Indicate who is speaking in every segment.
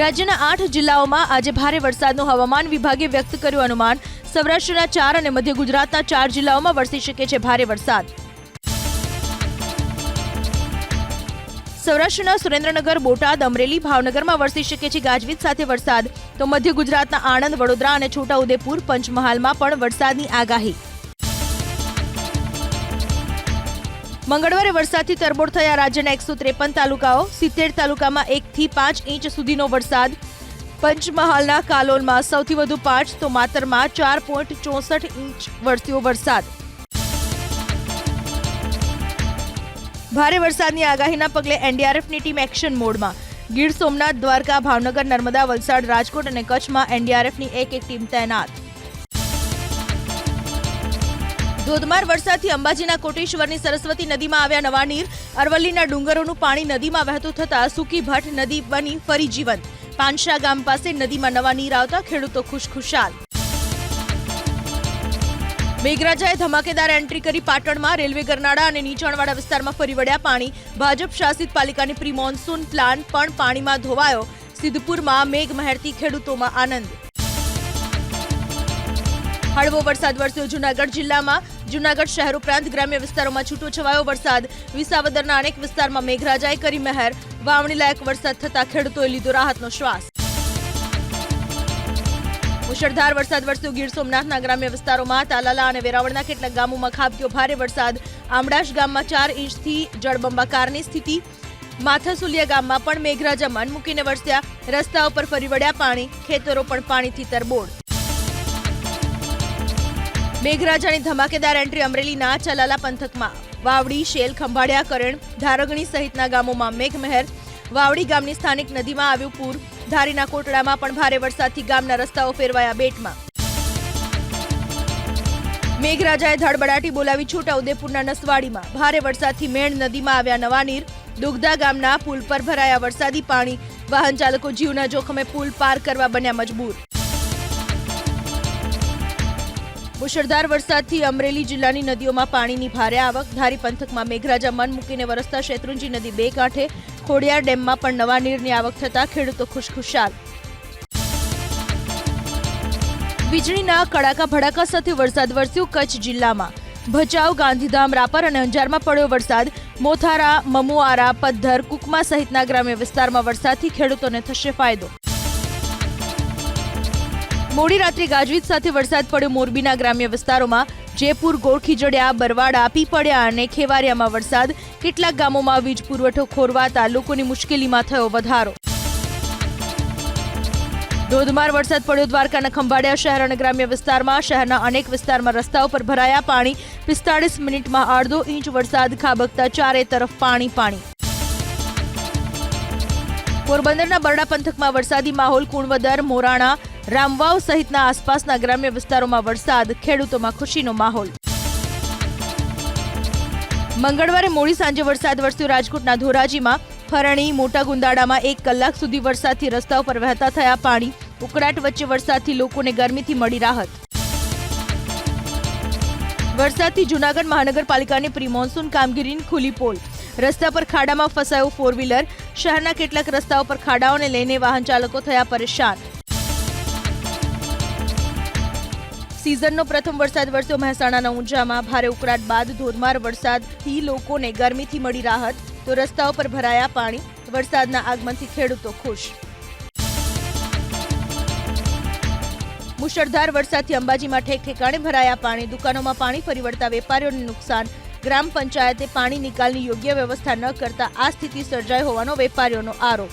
Speaker 1: રાજ્યના આઠ જિલ્લાઓમાં આજે ભારે વરસાદનું હવામાન વિભાગે વ્યક્ત કર્યું અનુમાન. સૌરાષ્ટ્રના ચાર અને મધ્ય ગુજરાતના ચાર જિલ્લાઓમાં વરસી શકે છે ભારે વરસાદ. સૌરાષ્ટ્રના સુરેન્દ્રનગર, બોટાદ, અમરેલી, ભાવનગરમાં વરસી શકે છે ગાજવીજ સાથે વરસાદ. તો મધ્ય ગુજરાતના આણંદ, વડોદરા અને છોટાઉદેપુર પંચમહાલમાં પણ વરસાદની આગાહી. મંગળવારે વરસાદથી તરબોળ થયા રાજ્યના એકસો ત્રેપન તાલુકાઓ, સિત્તેર તાલુકામાં એકથી પાંચ ઇંચ સુધીનો વરસાદ. પંચમહાલના કાલોલમાં સૌથી વધુ પાંચ, તો માતરમાં ચાર પોઈન્ટ ચોસઠ ઇંચ વરસ્યો વરસાદ. ભારે વરસાદની આગાહીના પગલે એનડીઆરએફની ટીમ એક્શન મોડમાં. ગીર સોમનાથ, દ્વારકા, ભાવનગર, નર્મદા, વલસાડ, રાજકોટ અને કચ્છમાં એનડીઆરએફની એક એક ટીમ તૈનાત. ધોધમાર વરસાદથી અંબાજીના કોટેશ્વરની સરસ્વતી નદીમાં આવ્યા નવા નીર અરવલ્લીના ડુંગરોનું પાણી નદીમાં વહેતું થતાં સુકી ભટ્ટ નદી બની ફરી જીવંત. પાનશા ગામ પાસે નદીમાં નવા નીર આવતા ખેડૂતો ખુશખુશાલ. મેઘરાજાએ ધમાકેદાર એન્ટ્રી કરી પાટણમાં, રેલવે ગરનાળા અને નીચાણવાળા વિસ્તારમાં ફરી વળ્યા પાણી. ભાજપ શાસિત પાલિકાની પ્રી મોન્સૂન પ્લાન પણ પાણીમાં ધોવાયો. સિદ્ધપુરમાં મેઘ મહેરથી ખેડૂતોમાં આનંદ. હળવો વરસાદ વરસ્યો. જૂનાગઢ જિલ્લામાં, જૂનાગઢ શહેર ઉપરાંત ગ્રામ્ય વિસ્તારોમાં છૂટો છવાયો વરસાદ. વિસાવદરના અનેક વિસ્તારમાં મેઘરાજાએ કરી મહેર. વાવણી લાયક વરસાદ થતા ખેડૂતોએ લીધો રાહતનો શ્વાસ. મુશળધાર વરસાદ વરસ્યો. ગીર સોમનાથના ગ્રામ્ય વિસ્તારોમાં તાલાલા અને વેરાવળના કેટલાક ગામોમાં ખાબક્યો ભારે વરસાદ. આમડાશ ગામમાં ચાર ઇંચથી જળબંબાકારની સ્થિતિ. માથાસુલિયા ગામમાં પણ મેઘરાજા મન મૂકીને વરસ્યા. રસ્તા ઉપર ફરી વળ્યા પાણી. ખેતરો પણ પાણીથી તરબોળ. મેઘરાજાની ધમાકેદાર એન્ટ્રી અમરેલીના ચલાલા પંથકમાં. વાવડી, શેલ, ખંભાળિયા, કરણ, ધારગણી સહિતના ગામોમાં મેઘમહેર. વાવડી ગામની સ્થાનિક નદીમાં આવ્યું પૂર. ધારીના કોટડામાં પણ ભારે વરસાદથી ગામના રસ્તાઓ ફેરવાયા બેટમાં. મેઘરાજાએ ધડબડાટી બોલાવી છોટા ઉદેપુરના નસવાડીમાં. ભારે વરસાદથી મેણ નદીમાં આવ્યા નવા નીર દુગધા ગામના પુલ પર ભરાયા વરસાદી પાણી. વાહન ચાલકો જીવના જોખમે પુલ પાર કરવા બન્યા મજબૂર. મુશળધાર વરસાદથી અમરેલી જિલ્લાની નદીઓમાં પાણીની ભારે આવક. ધારી પંથકમાં મેઘરાજા મન મૂકીને વરસતા શેત્રુંજી નદી બે કાંઠે, ખોડિયાર ડેમમાં પણ નવા નીરની આવક થતા ખેડૂતો ખુશખુશાલ. વીજળીના કડાકા ભડાકા સાથે વરસાદ વરસ્યો કચ્છ જિલ્લામાં. ભચાઉ, ગાંધીધામ, રાપર અને અંજારમાં પડ્યો વરસાદ. મોથારા, મમુઆરા, પદ્ધર, કુકમા સહિતના ગ્રામ્ય વિસ્તારમાં વરસાદથી ખેડૂતોને થશે ફાયદો. મોડી રાત્રે ગાજવીજ સાથે વરસાદ પડ્યો. મોરબીના ગ્રામ્ય વિસ્તારોમાં જયપુર ગોળખીજડિયા બરવાડા, પીપળ્યા અને ખેવારિયામાં વરસાદ. કેટલાક ગામોમાં વીજ પુરવઠો ખોરવાતા લોકોની મુશ્કેલીમાં થયો વધારો. ધોધમાર વરસાદ પડ્યો દ્વારકાના ખંભાળિયા શહેર અને ગ્રામ્ય વિસ્તારમાં. શહેરના અનેક વિસ્તારમાં રસ્તાઓ પર ભરાયા પાણી. પિસ્તાળીસ મિનિટમાં અડધો ઇંચ વરસાદ, ખાબકતા ચારે તરફ પાણી પાણી. પોરબંદરના બરડા પંથકમાં વરસાદી માહોલ, કુણવદર, મોરાણા, રામવાવ સહિતના આસપાસના ગ્રામ્ય વિસ્તારોમાં વરસાદ, ખેડૂતોમાં ખુશીનો માહોલ. મંગળવારે મોડી સાંજે વરસાદ વરસ્યો. રાજકોટના ધોરાજીમાં ફરણી, મોટા ગુંદાડામાં એક કલાક સુધી વરસાદથી રસ્તા ઉપર વહેતા થયા પાણી. ઉકળાટ વચ્ચે વરસાદથી લોકોને ગરમીથી મળી રાહત. વરસાદથી જૂનાગઢ મહાનગરપાલિકાની પ્રી મોન્સૂન કામગીરીની ખુલ્લી પોલ. રસ્તા પર ખાડામાં ફસાયો ફોર વ્હીલર શહેરના કેટલાક રસ્તાઓ પર ખાડાઓને લઈને વાહન ચાલકો થયા પરેશાન. સિઝનનો પ્રથમ વરસાદ વરસ્યો મહેસાણાના ઊંઝામાં. ભારે ઉકળાટ બાદ ધોધમાર વરસાદથી લોકોને ગરમીથી મળી રાહત. તો રસ્તાઓ પર ભરાયા પાણી. વરસાદના આગમનથી ખેડૂતો ખુશ. મુશળધાર વરસાદથી અંબાજીમાં ઠેક ઠેકાણે ભરાયા પાણી. દુકાનોમાં પાણી ફરી વળતા વેપારીઓને નુકસાન. ગ્રામ પંચાયતે પાણી નિકાલની યોગ્ય વ્યવસ્થા ન કરતા આ સ્થિતિ સર્જાઈ હોવાનો વેપારીઓનો આરોપ.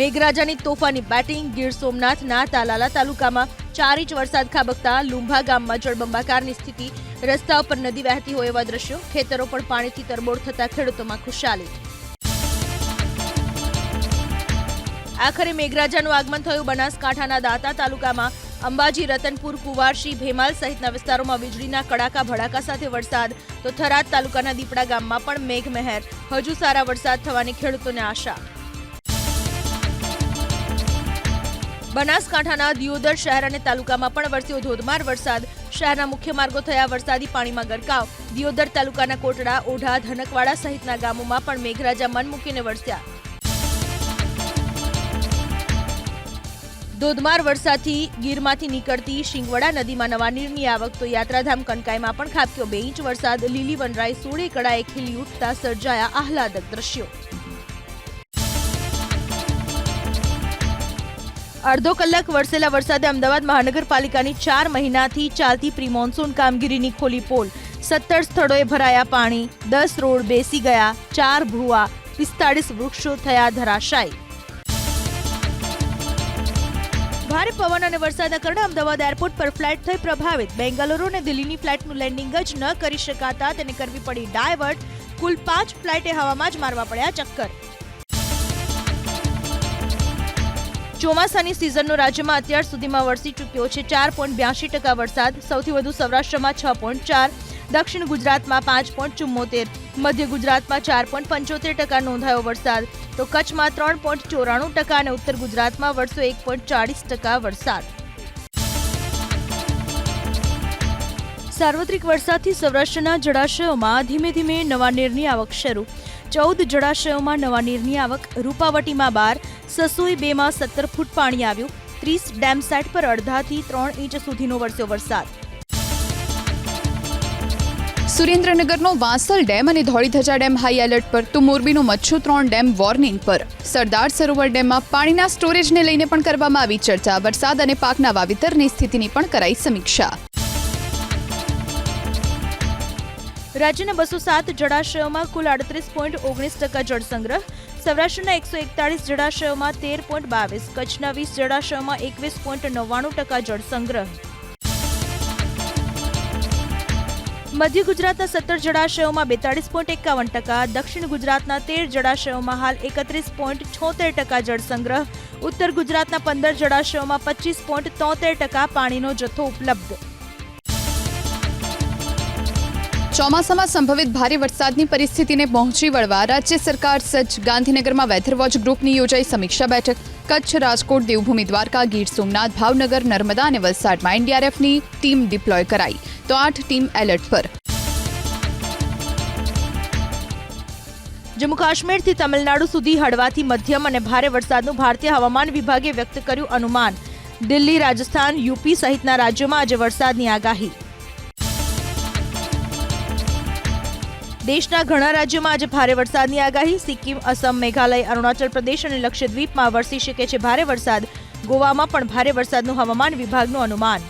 Speaker 1: મેઘરાજાની તોફાની બેટિંગ ગીર સોમનાથના તાલાલા તાલુકામાં ચાર ઇંચ વરસાદ ખાબકતા લુંભા ગામમાં જળબંબાકારની સ્થિતિ રસ્તા ઉપર નદી વહેતી હોય એવા દ્રશ્યો ખેતરો પણ પાણીથી તરબોળ થતા ખેડૂતોમાં ખુશાલી. આખરે મેઘરાજાનું આગમન થયું બનાસકાંઠાના દાતા તાલુકામાં અંબાજી, રતનપુર કુવારશી ભેમાલ સહિતના વિસ્તારોમાં વીજળીના કડાકા, ભડાકા સાથે વરસાદ. તો થરાદ તાલુકાના દીપડા ગામમાં પણ મેઘમહેર. હજુ સારા વરસાદ થવાની ખેડૂતોને આશા. બનાસકાંઠાના દિયોદર શહેર અને તાલુકામાં પણ વરસ્યો ધોધમાર વરસાદ. શહેરના મુખ્ય માર્ગો થયા વરસાદી પાણીમાં ગરકાવ. દિયોદર તાલુકાના કોટડા, ઓઢા, ધનકવાડા સહિતના ગામોમાં પણ મેઘરાજા મન મૂકીને વરસ્યા. ધોધમાર વરસાદથી ગીરમાંથી નીકળતી શિંગવડા નદીમાં નવા નીરની આવક, તો યાત્રાધામ કનકાઈમાં પણ ખાબક્યો બે ઇંચ વરસાદ. લીલી વનરાય સોળે કળાએ ખીલી ઉઠતા સર્જાયા આહલાદક દ્રશ્યો. અડધો કલાક વરસેલા વરસાદે અમદાવાદ મહાનગરપાલિકાની ચાર મહિનાથી ચાલતી પ્રી મોન્સૂન કામગીરીની ખોલી પોલ. સત્તર સ્થળોએ ભરાયા પાણી, દસ રોડ બેસી ગયા, ચાર ભૂવા, પિસ્તાળીસ વૃક્ષો થયા ધરાશાયી. ભારે પવન અને વરસાદના કારણે અમદાવાદ એરપોર્ટ પર ફ્લાઇટ થઈ પ્રભાવિત. બેંગાલુરુ અને દિલ્હીની ફ્લાઇટનું લેન્ડિંગ જ ન કરી શકાતા તેને કરવી પડી ડાયવર્ટ. કુલ પાંચ ફ્લાઇટે હવામાં જ મારવા પડ્યા ચક્કર. ચોમાસાની સિઝનનો રાજ્યમાં અત્યાર સુધીમાં વરસી ચૂક્યો છે ચાર પોઈન્ટ બ્યાસી ટકા વરસાદ. સૌથી વધુ સૌરાષ્ટ્રમાં છ પોઈન્ટ ચાર. દક્ષિણ ગુજરાતમાં પાંચ પોઈન્ટ ચુમ્મોતેર મધ્ય ગુજરાતમાં ચાર પોઈન્ટ પંચોતેર ટકા નોંધાયો વરસાદ. તો કચ્છમાં ત્રણ પોઈન્ટ ચોરાણું ટકા અને ઉત્તર ગુજરાતમાં વરસો એક પોઈન્ટ ચાળીસ ટકા વરસાદ. સાર્વત્રિક વરસાદથી સૌરાષ્ટ્રના જળાશયોમાં ધીમે ધીમે નવા નીરની આવક શરૂ. ચૌદ જળાશયોમાં નવા નીરની આવક રૂપાવટીમાં બાર, સસોઈ બેમાં સત્તર ફૂટ પાણી આવ્યું. ત્રીસ ડેમ સાઇટ પર અડધાથી ત્રણ ઇંચ સુધીનો વરસ્યો વરસાદ.
Speaker 2: સુરેન્દ્રનગરનો વાંસલ ડેમ અને ધોળીધજા ડેમ હાઈ એલર્ટ પર. તો મોરબીનો મચ્છુ ત્રણ ડેમ વોર્નિંગ પર. સરદાર સરોવર ડેમમાં પાણીના સ્ટોરેજને લઈને પણ કરવામાં આવી ચર્ચા. વરસાદ અને પાકના વાવેતરની સ્થિતિની પણ કરાઈ સમીક્ષા.
Speaker 1: રાજ્યના બસો સાત જળાશયોમાં કુલ આડત્રીસ પોઈન્ટ ઓગણીસ ટકા જળસંગ્રહ. સૌરાષ્ટ્રના એકસો એકતાળીસ જળાશયોમાં તેર પોઈન્ટ બાવીસ કચ્છના વીસ જળાશયોમાં એકવીસ પોઈન્ટ નવ્વાણું ટકા જળસંગ્રહ. મધ્ય ગુજરાતના સત્તર જળાશયોમાં બેતાળીસ પોઈન્ટ એકાવન ટકા, દક્ષિણ ગુજરાતના તેર જળાશયોમાં હાલ એકત્રીસ પોઈન્ટ છોતેર ટકા જળસંગ્રહ ઉત્તર ગુજરાતના પંદર જળાશયોમાં પચીસ પોઈન્ટ તોતેર ટકા પાણીનો જથ્થો ઉપલબ્ધ.
Speaker 2: ચોમાસામાં સંભવિત ભારે વરસાદની પરિસ્થિતિને પહોંચી વળવા રાજ્ય સરકાર સજ્જ ગાંધીનગરમાં વેધર વોચ ગ્રુપની યોજાઈ સમીક્ષા બેઠક. કચ્છ રાજકોટ દેવભૂમિ દ્વારકા ગીર સોમનાથ ભાવનગર નર્મદા અને વલસાડમાં એનડીઆરએફની ટીમ ડિપ્લોય કરાઈ. તો આઠ ટીમ એલર્ટ પર.
Speaker 1: જમ્મુ કાશ્મીરથી તમિલનાડુ સુધી હળવાથી મધ્યમ અને ભારે વરસાદનું ભારતીય હવામાન વિભાગે વ્યક્ત કર્યું અનુમાન. દિલ્હી, રાજસ્થાન, યુપી સહિતના રાજ્યોમાં આજે વરસાદની આગાહી. દેશના ઘણા રાજ્યોમાં આજે ભારે વરસાદની આગાહી. સિક્કિમ, અસમ, મેઘાલય, અરુણાચલ પ્રદેશ અને લક્ષદ્વીપમાં વરસી શકે છે ભારે વરસાદ. ગોવામાં પણ ભારે વરસાદનું હવામાન વિભાગનું અનુમાન.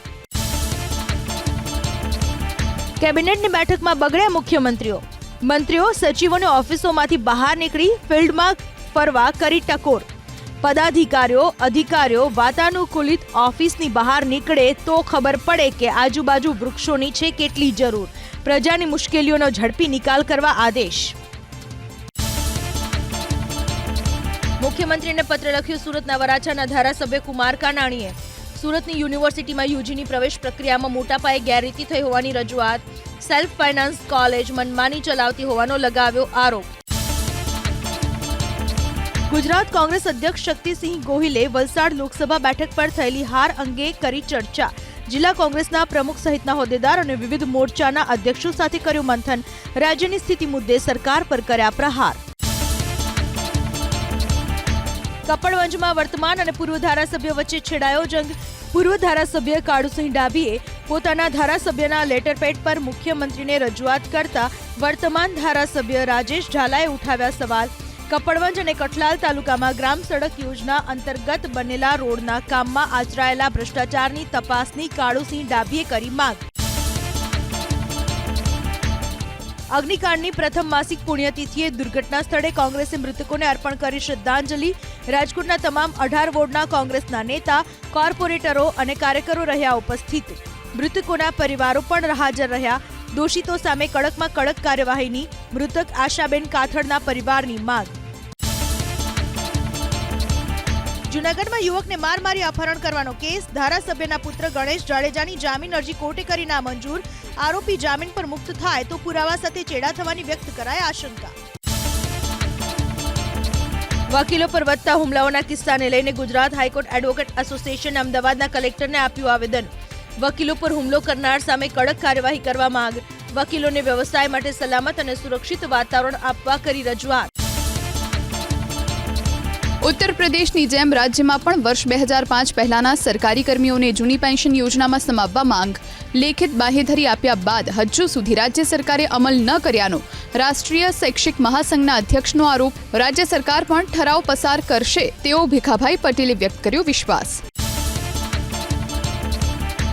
Speaker 1: કેબિનેટની બેઠકમાં બગડ્યા મુખ્યમંત્રીઓ. મંત્રીઓ, સચિવોને ઓફિસોમાંથી બહાર નીકળી ફિલ્ડમાં ફરવા કરી ટકોર. પદાધિકારીઓ, અધિકારીઓ વાતાનુકૂલિત ઓફિસની બહાર નીકળે તો ખબર પડે કે આજુબાજુ વૃક્ષોની છે કેટલી જરૂર. પ્રજાની મુશ્કેલીઓનો ઝડપી નિકાલ કરવા આદેશ. મુખ્યમંત્રીને પત્ર લખ્યું સુરતના વરાછાના ધારાસભ્ય કુમાર કાનાણીએ. સુરતની યુનિવર્સિટીમાં યુજીની પ્રવેશ પ્રક્રિયામાં મોટા પાયે ગેરરીતિ થઈ હોવાની રજૂઆત. સેલ્ફ ફાઇનાન્સ કોલેજ મનમાની ચલાવતી હોવાનો લગાવ્યો આરોપ. ગુજરાત કોંગ્રેસ અધ્યક્ષ શક્તિસિંહ ગોહિલે વલસાડ લોકસભા બેઠક પર થયેલી હાર અંગે કરી ચર્ચા. જિલ્લા કોંગ્રેસના પ્રમુખ સહિતના હોદ્દેદાર અને વિવિધ મોરચાના અધ્યક્ષો સાથે કર્યું મંથન. રાજ્યની સ્થિતિ મુદ્દે સરકાર પર કર્યા પ્રહાર. કપડવંજમાં વર્તમાન અને પૂર્વ ધારાસભ્ય વચ્ચે છેડાયો જંગ. પૂર્વ ધારાસભ્ય કાળુસિંહ ડાભીએ પોતાના ધારાસભ્યના લેટરપેડ પર મુખ્યમંત્રીને રજૂઆત કરતા વર્તમાન ધારાસભ્ય રાજેશ ઝાલાએ ઉઠાવ્યા સવાલ. કપડવંજ અને કઠલાલ તાલુકામાં ગ્રામ સડક યોજના અંતર્ગત બનેલા રોડના કામમાં આચરાયેલા ભ્રષ્ટાચારની તપાસની કાળુસિંહ ડાભીએ કરી માંગ. અગ્નિકાંડની પ્રથમ માસિક પુણ્યતિથિએ દુર્ઘટના સ્થળે કોંગ્રેસે મૃતકોને અર્પણ કરી શ્રદ્ધાંજલિ. રાજકોટના તમામ અઢાર વોર્ડના કોંગ્રેસના નેતા, કોર્પોરેટરો અને કાર્યકરો રહ્યા ઉપસ્થિત. મૃતકોના પરિવારો પણ હાજર રહ્યા. દોષિતો સામે કડકમાં કડક કાર્યવાહીની મૃતક આશાબેન કાથડના પરિવારની માંગ. જૂનાગઢમાં યુવકને માર મારી અપહરણ કરવાનો કેસ. ધારાસભ્યના પુત્ર ગણેશ જાડેજાની જામીન અરજી કોર્ટે કરી નામંજૂર. આરોપી જામીન પર મુક્ત થાય તો પુરાવા સાથે ચેડા થવાની વ્યક્ત કરાય આશંકા. વકીલો પર વધતા હુમલાઓના કિસ્સાને લઈને ગુજરાત હાઈકોર્ટ એડવોકેટ એસોસિએશન અમદાવાદના કલેક્ટરને આપ્યું આવેદન. વકીલો પર હુમલો કરનાર સામે કડક કાર્યવાહી કરવા માંગ. વકીલોને વ્યવસાય માટે સલામત અને સુરક્ષિત વાતાવરણ આપવા કરી રજૂઆત.
Speaker 2: ઉત્તર પ્રદેશની જેમ રાજ્યમાં પણ વર્ષ બે હજાર પાંચ પહેલાના સરકારી કર્મીઓને જૂની પેન્શન યોજનામાં સમાવવા માંગ. લેખિત બાહેધરી આપ્યા બાદ હજુ સુધી રાજ્ય સરકારે અમલ ન કર્યાનો રાષ્ટ્રીય શૈક્ષિક મહાસંઘના અધ્યક્ષનો આરોપ. રાજ્ય સરકાર પણ ઠરાવ પસાર કરશે તેવો ભીખાભાઈ પટેલે વ્યક્ત કર્યો વિશ્વાસ.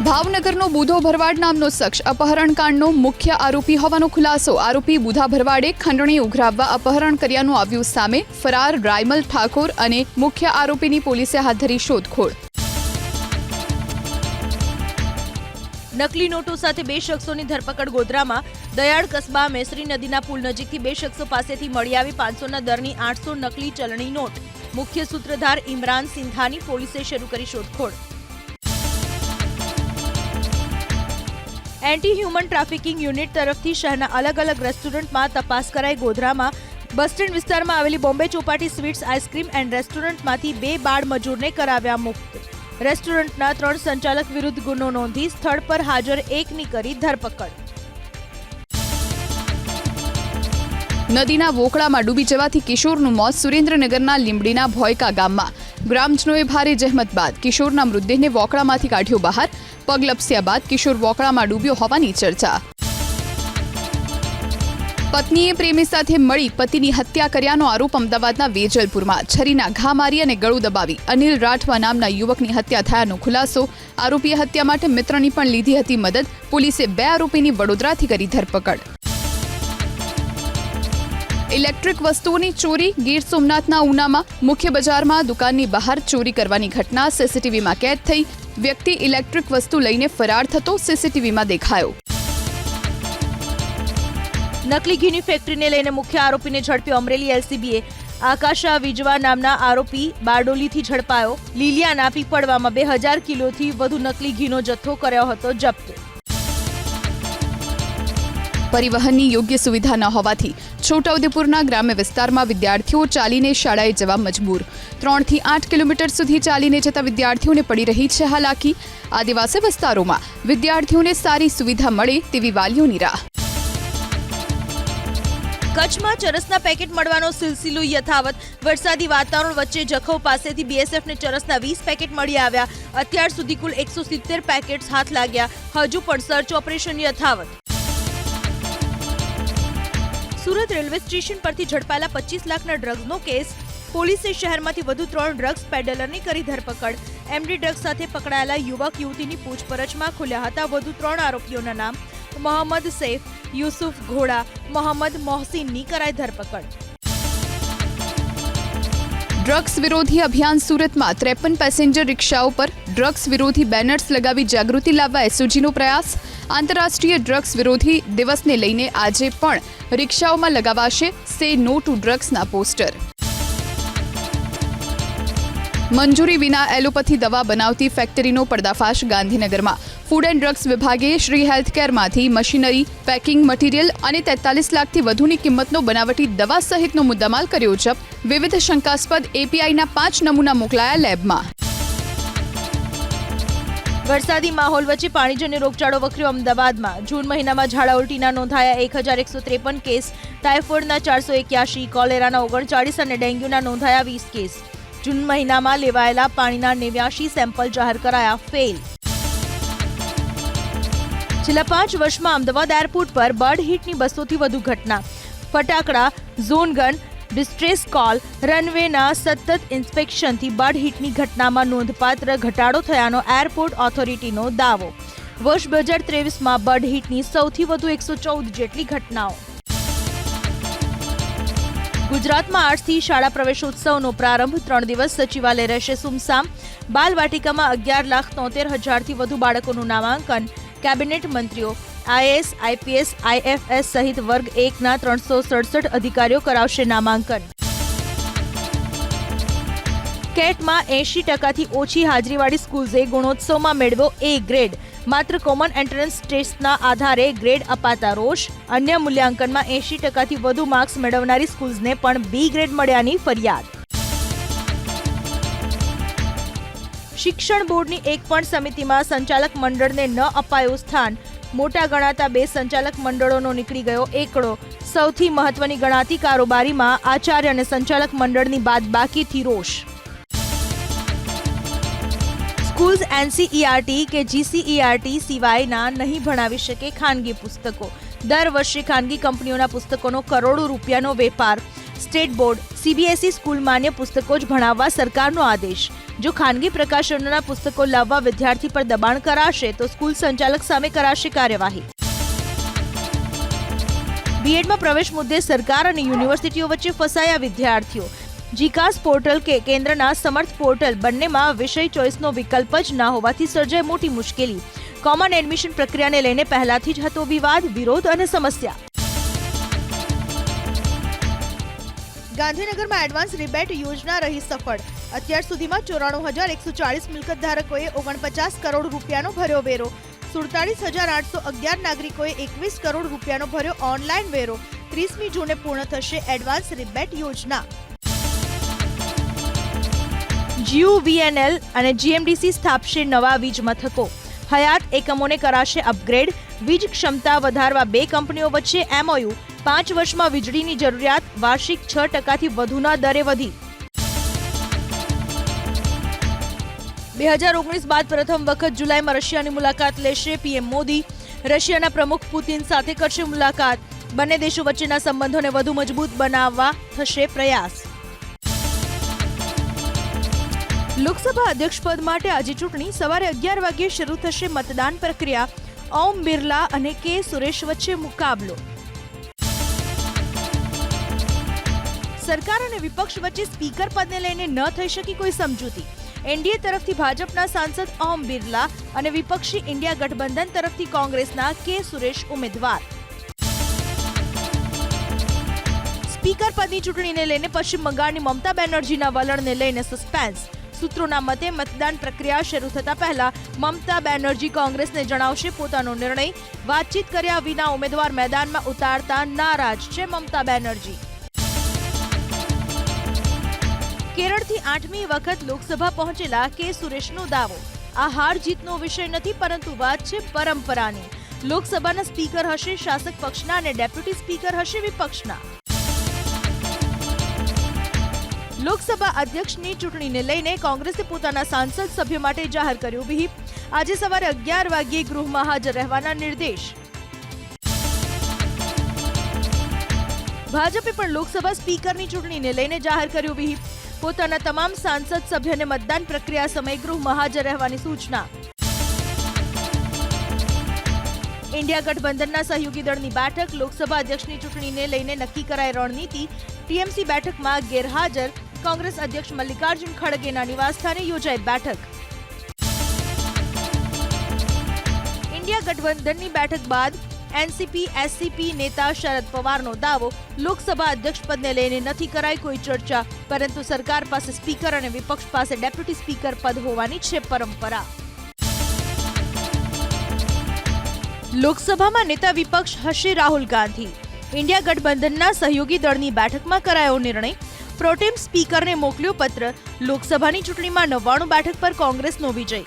Speaker 2: ભાવનગરનો બુધો ભરવાડ નામનો શખ્સ અપહરણકાંડનો મુખ્ય આરોપી હોવાનો ખુલાસો. આરોપી બુધા ભરવાડે ખંડણી ઉઘરાવવા અપહરણ કર્યાનું આવ્યું સામે ફરાર રાયમલ ઠાકોર અને મુખ્ય આરોપીની પોલીસે હાથ ધરી શોધખોળ.
Speaker 1: નકલી નોટો સાથે બે શખ્સોની ધરપકડ ગોધરામાં. દયાળ કસ્બા મેસરી નદીના પુલ નજીકથી બે શખ્સો પાસેથી મળી આવી પાંચસોના દરની આઠસો નકલી ચલણી નોટ. મુખ્ય સૂત્રધાર ઇમરાન સિંધાની પોલીસે શરૂ કરી શોધખોળ. એન્ટી હ્યુમન ટ્રાફિકિંગ યુનિટ તરફથી શહેરના અલગ અલગ રેસ્ટોરન્ટમાં તપાસ કરાઈ ગોધરામાં. બસ સ્ટેન્ડ વિસ્તારમાં આવેલી Bombay Chowpatty sweets ice cream and રેસ્ટોરન્ટમાંથી બે બાળ મજૂરને કરાવ્યા મુક્ત. રેસ્ટોરન્ટના ત્રણ સંચાલક વિરુદ્ધ ગુનો નોંધી સ્થળ પર હાજર એકની કરી ધરપકડ.
Speaker 2: નદીના વોકળામાં ડૂબી જવાથી કિશોરનું મોત સુરેન્દ્રનગરના લીંબડીના ભોયકા ગામમાં. ગ્રામજનોએ ભારે જહેમત બાદ કિશોરના મૃતદેહને વોકળામાંથી કાઢ્યો બહાર. પગ લપસ્યા બાદ કિશોર વોકળામાં ડૂબ્યો હોવાની ચર્ચા. પત્નીએ પ્રેમી સાથે મળી પતિની હત્યા કર્યાનો આરોપ અમદાવાદના વેજલપુરમાં. છરીના ઘા મારી અને ગળું દબાવી અનિલ રાઠવા નામના યુવકની હત્યા થયાનો ખુલાસો, આરોપીએ હત્યા માટે મિત્રની પણ લીધી હતી મદદ, પોલીસે બે આરોપીની વડોદરાથી કરી ધરપકડ. ઇલેક્ટ્રિક વસ્તુઓની ચોરી, ગીર સોમનાથના ઉનામાં, મુખ્ય બજારમાં દુકાનની બહાર ચોરી કરવાની ઘટના, સીસીટીવીમાં કેદ થઈ વ્યક્તિ ઇલેક્ટ્રિક વસ્તુ લઈને ફરાર થતો સીસીટીવીમાં દેખાયો.
Speaker 1: નકલી ઘીની ફેક્ટરીને લઈને મુખ્ય આરોપીને ઝડપ્યો અમરેલી એલસીબીએ આકાશા વિજવા નામના આરોપી બારડોલીથી ઝડપાયો. લીલિયાના પીપળવામાં બે હજાર કિલોથી વધુ નકલી ઘીનો જથ્થો કર્યો હતો જપ્ત.
Speaker 2: પરિવહનની યોગ્ય સુવિધા ન હોવાથી છોટાઉદેપુરના ગ્રામ્ય વિસ્તારમાં વિદ્યાર્થીઓ ચાલીને શાળાએ જવા મજબૂર. ત્રણથી આઠ કિલોમીટર સુધી ચાલીને જતા વિદ્યાર્થીઓને પડી રહી છે હાલાકી. આદિવાસી વિસ્તારોમાં વિદ્યાર્થીઓને સારી સુવિધા મળે તેવી વાલીઓની રાહ.
Speaker 1: કચ્છમાં ચરસના પેકેટ મળવાનો સિલસિલો યથાવત. વરસાદી વાતાવરણ વચ્ચે જખૌ પાસેથી બીએસએફને ચરસના વીસ પેકેટ મળી આવ્યા. અત્યાર સુધી કુલ એકસો સિત્તેર પેકેટ્સ હાથ લાગ્યા. હજુ પણ સર્ચ ઓપરેશન યથાવત. સુરત રેલવે સ્ટેશન પરથી ઝડપાયેલા પચીસ લાખના ડ્રગ્સનો કેસ. પોલીસે શહેરમાંથી વધુ ત્રણ ડ્રગ્સ પેડલરની કરી ધરપકડ. એમડી ડ્રગ્સ સાથે પકડાયેલા યુવક, યુવતીની પૂછપરછમાં ખુલ્યા હતા વધુ ત્રણ આરોપીઓના નામ. મોહમ્મદ સૈફ, યુસુફ ઘોડા, મોહમ્મદ મોહસિનની કરાઈ ધરપકડ.
Speaker 2: ડ્રગ્સ વિરોધી અભિયાન સુરતમાં ત્રેપન પેસેન્જર રિક્ષાઓ પર ડ્રગ્સ વિરોધી બેનર્સ લગાવી જાગૃતિ લાવવા એસઓજીનો પ્રયાસ. આંતરરાષ્ટ્રીય ડ્રગ્સ વિરોધી દિવસને લઈને આજે પણ રિક્ષાઓમાં લગાવાશે સે નો ટુ ડ્રગ્સના પોસ્ટર. મંજૂરી વિના એલોપથી દવા બનાવતી ફેક્ટરીનો પર્દાફાશ ગાંધીનગરમાં. ફૂડ એન્ડ ડ્રગ્સ વિભાગે શ્રી હેલ્થકેરમાંથી મશીનરી, પેકિંગ મટીરીયલ અને તેતાલીસ લાખથી વધુની કિંમતનો બનાવટી દવા સહિતનો મુદ્દામાલ કર્યો જપ, વિવિધ શંકાસ્પદ એપીઆઈના પાંચ નમૂના મોકલાયા લેબમાં.
Speaker 1: વરસાદી માહોલ વચ્ચે પાણીજન્ય રોગચાળો વકર્યો અમદાવાદમાં. જૂન મહિનામાં ઝાડા ઉલટીના નોંધાયા એક હજાર એકસો ત્રેપન કેસ, ટાઇફોઇડના ચારસો એક્યાસી કોલેરાના ઓગણચાળીસ અને ડેન્ગ્યુના નોંધાયા વીસ કેસ. જૂન મહિનામાં લેવાયેલા પાણીના નેવ્યાશી સેમ્પલ જાહેર કરાયા ફેલ. છેલ્લા પાંચ વર્ષમાં અમદાવાદ એરપોર્ટ પર બર્ડ હિટની બસોથી વધુ ઘટના. ફટાકડા, ઝોનગન, ડિસ્ટ્રેસ કોલ, રનવેના સતત ઇન્સ્પેક્શનથી બર્ડ હિટની ઘટનામાં નોંધપાત્ર ઘટાડો થયાનો એરપોર્ટ ઓથોરિટીનો દાવો. વર્ષ બે હજાર ત્રેવીસમાં બર્ડ હિટની સૌથી વધુ એકસો ચૌદ જેટલી ઘટનાઓ. ગુજરાતમાં આજથી શાળા પ્રવેશોત્સવનો પ્રારંભ. ત્રણ દિવસ સચિવાલય રહેશે સુમસામ. બાલવાટિકામાં અગિયાર લાખ તોતેર હજારથી વધુ બાળકોનું નામાંકન. કેબિનેટ મંત્રીઓ આઈએએસ આઈપીએસ, આઈએફએસ સહિત વર્ગ એકના ત્રણસો સડસઠ અધિકારીઓ કરાવશે નામાંકન. કેટમાં એંશી ટકાથી ઓછી હાજરીવાળી સ્કૂલ્સે ગુણોત્સવમાં મેળવ્યો એ ગ્રેડ. માત્ર કોમન એન્ટ્રન્સ ટેસ્ટના આધારે ગ્રેડ અપાતા રોષ. અન્ય મૂલ્યાંકનમાં એંશી ટકાથી વધુ માર્ક્સ મેળવનારી સ્કૂલ્સને પણ બી ગ્રેડ મળ્યાની ફરિયાદ. શિક્ષણ બોર્ડની એક પણ સમિતિમાં સંચાલક મંડળને ન અપાયું સ્થાન. મોટા ગણાતા બે સંચાલક મંડળોનો નીકળી ગયો એકડો. સૌથી મહત્વની ગણાતી કારોબારીમાં આચાર્ય અને સંચાલક મંડળની બાદ બાકીથી રોષ. સ્કૂલ્સ એનસીઈઆરટી કે જીસીઈઆરટી સિવાયના નહીં ભણાવી શકે ખાનગી પુસ્તકો. દર વર્ષે ખાનગી કંપનીઓના પુસ્તકોનો કરોડો રૂપિયાનો વેપાર. સ્ટેટ બોર્ડ, સીબીએસઈ સ્કૂલ માન્ય પુસ્તકો જ ભણાવવા સરકારનો આદેશ. જો ખાનગી પ્રકાશનોના પુસ્તકો લાવવા વિદ્યાર્થી પર દબાણ કરાશે, તો સ્કૂલ સંચાલક સામે કરાશે કાર્યવાહી. બીએડમાં પ્રવેશ મુદ્દે સરકાર અને યુનિવર્સિટીઓ વચ્ચે ફસાયા વિદ્યાર્થીઓ. જીકાસ પોર્ટલ કે કેન્દ્રના સમર્થ પોર્ટલ બંનેમાં વિષય ચોઇસનો વિકલ્પ જ ના હોવાથી સર્જાય મોટી મુશ્કેલી. કોમન એડમિશન પ્રક્રિયાને લઈને પહેલાથી જ હતો વિવાદ, વિરોધ અને સમસ્યા. ગાંધીનગરમાં એડવાન્સ રિબેટ યોજના રહી સફળ. અત્યાર સુધીમાં ચોરાણું હજાર એકસો ચાલીસ મિલકત ધારકોએ ઓગણપચાસ કરોડ રૂપિયાનો ભર્યો વેરો. સુડતાલીસ હજાર આઠસો અગિયાર નાગરિકોએ એકવીસ કરોડ રૂપિયાનો ભર્યો ઓનલાઈન વેરો. ત્રીસમી જૂને પૂર્ણ થશે એડવાન્સ રિબેટ યોજના. જીયુ વીએનએલ અને જીએમડીસી સ્થાપશે નવા વીજ મથકો. હયાત એકમોને કરાશે અપગ્રેડ વીજ ક્ષમતા વધારવા બે કંપનીઓ વચ્ચે એમઓયુ. પાંચ વર્ષમાં વીજળીની જરૂરિયાત વાર્ષિક છ ટકાથી વધુના દરે વધી. બે હજાર ઓગણીસ બાદ પ્રથમ વખત જુલાઈમાં રશિયાની મુલાકાત લેશે પીએમ મોદી. રશિયાના પ્રમુખ પુતિન સાથે કરશે મુલાકાત. બંને દેશો વચ્ચેના સંબંધોને વધુ મજબૂત બનાવવા થશે પ્રયાસ. લોકસભા અધ્યક્ષ પદ માટે આજે ચૂંટણી સવારે અગિયાર વાગ્યે શરૂ થશે મતદાન પ્રક્રિયા. ઓમ બિરલા અને કે સુરેશ વચ્ચે મુકાબલો. સરકાર અને વિપક્ષ વચ્ચે સ્પીકર પદને લઈને ન થઈ શકી કોઈ સમજૂતી. એનડીએ તરફથી ભાજપના સાંસદ ઓમ બિરલા અને વિપક્ષી ઇન્ડિયા ગઠબંધન તરફથી કોંગ્રેસના કે સુરેશ ઉમેદવાર. સ્પીકર પદની ચૂંટણીને લઈને પશ્ચિમ બંગાળની મમતા બેનર્જીના વલણને લઈને સસ્પેન્સ. સૂત્રોના મતે મતદાન પ્રક્રિયા શરૂ થતા પહેલા મમતા બેનર્જી કોંગ્રેસને જણાવશે પોતાનો નિર્ણય. વાતચીત કર્યા વિના ઉમેદવાર મેદાનમાં ઉતારતા નારાજ છે મમતા બેનર્જી. કેરળથી આઠમી વખત લોકસભા પહોંચેલા કે સુરેશનો દાવો. આ હાર જીતનો વિષય નથી, પરંતુ વાત છે પરંપરાની. લોકસભાના સ્પીકર હશે, શાસક પક્ષના અને ડેપ્યુટી સ્પીકર હશે વિપક્ષના. લોકસભા અધ્યક્ષની ચૂંટણીને લઈને કોંગ્રેસે પોતાના સાંસદ સભ્ય માટે જાહેર કર્યું વિહીપ આજે સવારે અગિયાર વાગ્યે ગૃહમાં હાજર રહેવાના નિર્દેશ. ભાજપે પણ લોકસભા સ્પીકરની ચૂંટણીને લઈને જાહેર કર્યું વિહીપ પોતાના તમામ સાંસદ સભ્યને મતદાન પ્રક્રિયા સમયે ગૃહમાં હાજર રહેવાની સૂચના. ઇન્ડિયા ગઠબંધનના સહયોગી દળની બેઠક લોકસભા અધ્યક્ષની ચૂંટણીને લઈને નક્કી કરાઈ રણનીતિ. ટીએમસી બેઠકમાં ગેરહાજર કોંગ્રેસ અધ્યક્ષ મલ્લિકાર્જુન ખડગેના નિવાસસ્થાને યોજાઈ બેઠક. ઇન્ડિયા ગઠબંધનની બેઠક બાદ એનસીપી, એસસીપી નેતા શરદ પવારનો દાવો લોકસભા અધ્યક્ષ પદને લઈને નથી કરાઈ કોઈ ચર્ચા, પરંતુ સરકાર પાસે સ્પીકર અને વિપક્ષ પાસે ડેપ્યુટી સ્પીકર પદ હોવાની છે પરંપરા. લોકસભામાં નેતા વિપક્ષ હશે રાહુલ ગાંધી. ઇન્ડિયા ગઠબંધનના સહયોગી દળની બેઠકમાં કરાયો નિર્ણય પ્રોટેમ સ્પીકરને મોકલ્યો પત્ર. લોકસભાની ચૂંટણીમાં નવ્વાણું બેઠક પર કોંગ્રેસનો વિજય.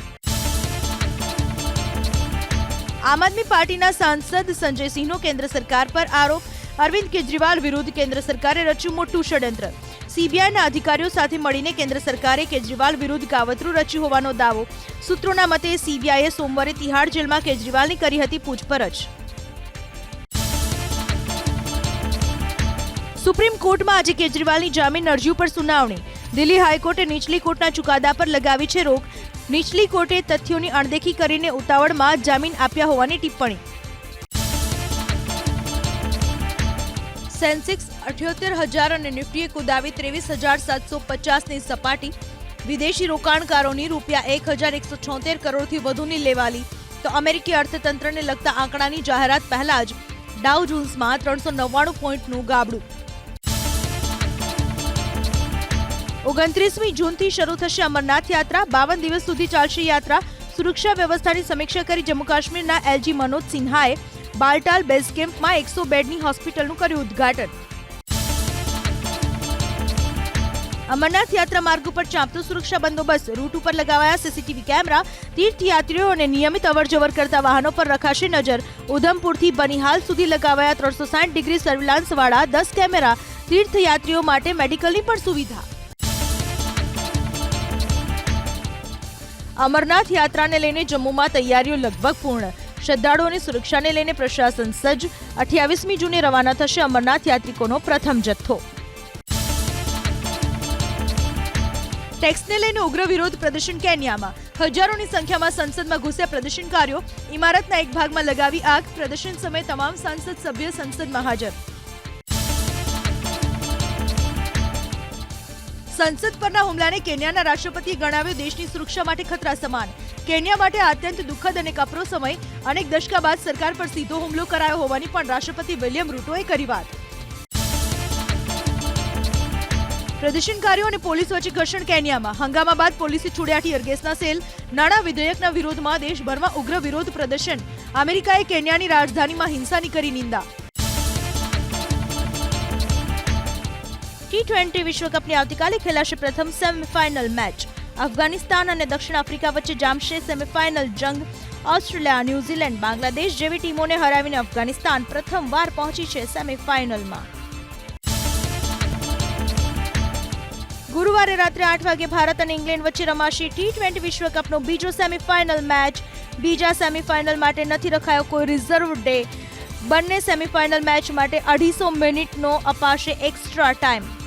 Speaker 1: આમ આદમી પાર્ટીના સાંસદ સંજયસિંહનો કેન્દ્ર સરકાર પર આરોપ. અરવિંદ કેજરીવાલ વિરુદ્ધ કેન્દ્ર સરકારે રચ્યું મોટું ષડયંત્ર. સીબીઆઈના અધિકારીઓ સાથે મળીને કેન્દ્ર સરકારે કેજરીવાલ વિરુદ્ધ કાવતરું રચ્યું હોવાનો દાવો. સૂત્રોના મતે સીબીઆઈએ સોમવારે તિહાડ જેલમાં કેજરીવાલની કરી હતી પૂછપરછ. સુપ્રીમ કોર્ટમાં આજે કેજરીવાલની જામીન અરજી ઉપર સુનાવણી. દિલ્હી હાઈકોર્ટે નીચલી કોર્ટના ચુકાદા પર લગાવી છે રોક. નીચલી કોર્ટે તથ્યોની અણદેખી કરીને ઉતાવળમાં જામીન આપ્યા હોવાની ટિપ્પણી. સેન્સેક્સ અઠ્યોતેર હજાર અને નિફ્ટીએ કુદાવી ત્રેવીસ હજાર સાતસો પચાસની સપાટી. વિદેશી રોકાણકારોની રૂપિયા એક હજાર એકસો છોતેર કરોડથી વધુની લેવાલી. તો અમેરિકી અર્થતંત્રને લગતા આંકડાની જાહેરાત પહેલા જ ડાઉ જોન્સમાં ત્રણસો નવ્વાણું પોઈન્ટનું ગાબડું. ઓગણત્રીસમી જૂનથી શરૂ થશે અમરનાથ યાત્રા. બાવન દિવસ સુધી ચાલશે યાત્રા. સુરક્ષા વ્યવસ્થાની સમીક્ષા કરી જમ્મુ કાશ્મીરના એલજી મનોજ સિન્હાએ બાલટાલ બેઝ કેમ્પમાં એકસો બેડની હોસ્પિટલનું કર્યું ઉદ્ઘાટન. અમરનાથ યાત્રા માર્ગ ઉપર ચાંપતો સુરક્ષા બંદોબસ્ત. રૂટ ઉપર લગાવાયા સીસીટીવી કેમેરા. તીર્થયાત્રીઓ અને નિયમિત અવરજવર કરતા વાહનો પર રખાશે નજર. ઉધમપુરથી બનિહાલ સુધી લગાવાયા ત્રણસો સાઠ ડિગ્રી સર્વેલાન્સ વાળા દસ કેમેરા તીર્થયાત્રીઓ માટે મેડિકલની પણ સુવિધા. અમરનાથ યાત્રાને લઈને જમ્મુમાં તૈયારીઓ લગભગ પૂર્ણ. શ્રદ્ધાળુઓની સુરક્ષાને લઈને પ્રશાસન સજ્જ. અઠ્યાવીસમી જૂને રવાના થશે અમરનાથ યાત્રિકોનો પ્રથમ જથ્થો. ટેક્સને લઈને ઉગ્ર વિરોધ પ્રદર્શન કેન્યામાં. હજારોની સંખ્યામાં સંસદમાં ઘૂસ્યા પ્રદર્શનકારીઓ. ઇમારતના એક ભાગમાં લગાવી આગ. પ્રદર્શન સમયે તમામ સંસદ, સભ્ય સંસદમાં હાજર. સંસદ પરના હુમલાને કેન્યાના રાષ્ટ્રપતિએ ગણાવ્યો દેશની સુરક્ષા માટે ખતરા સમાન. કેન્યા માટે અત્યંત દુઃખદ અને કપરો સમય અનેક દશકા બાદ સરકાર પર સીધો હુમલો કરાયો હોવાની પણ રાષ્ટ્રપતિ વિલિયમ રૂટોએ કરી વાત. પ્રદર્શનકારીઓ અને પોલીસ વચ્ચે ઘર્ષણ કેન્યામાં. હંગામા બાદ પોલીસે છોડ્યા ટીયરગેસના સેલ, નાણાં વિધેયકના વિરોધમાં દેશભરમાં ઉગ્ર વિરોધ પ્રદર્શન. અમેરિકાએ કેન્યાની રાજધાનીમાં હિંસાની કરી નિંદા. ટી ટ્વેન્ટી વિશ્વકપની આવતીકાલે ખેલાશે પ્રથમ સેમીફાઇનલ મેચ. અફઘાનિસ્તાન અને દક્ષિણ આફ્રિકા વચ્ચે જામશે સેમીફાઇનલ જંગ. ઓસ્ટ્રેલિયા, ન્યૂઝીલેન્ડ, બાંગ્લાદેશ જેવી ટીમોને હરાવીને અફઘાનિસ્તાન પ્રથમવાર પહોંચી છે સેમીફાઇનલમાં. ગુરુવારે રાત્રે આઠ વાગે ભારત અને ઇંગ્લેન્ડ વચ્ચે રમાશે ટી ટ્વેન્ટી વિશ્વકપનો બીજો સેમીફાઇનલ મેચ. બીજા સેમીફાઇનલ માટે નથી રખાયો કોઈ રિઝર્વ ડે. બંને સેમીફાઇનલ મેચ માટે અઢીસો મિનિટનો અપાશે એક્સ્ટ્રા ટાઈમ.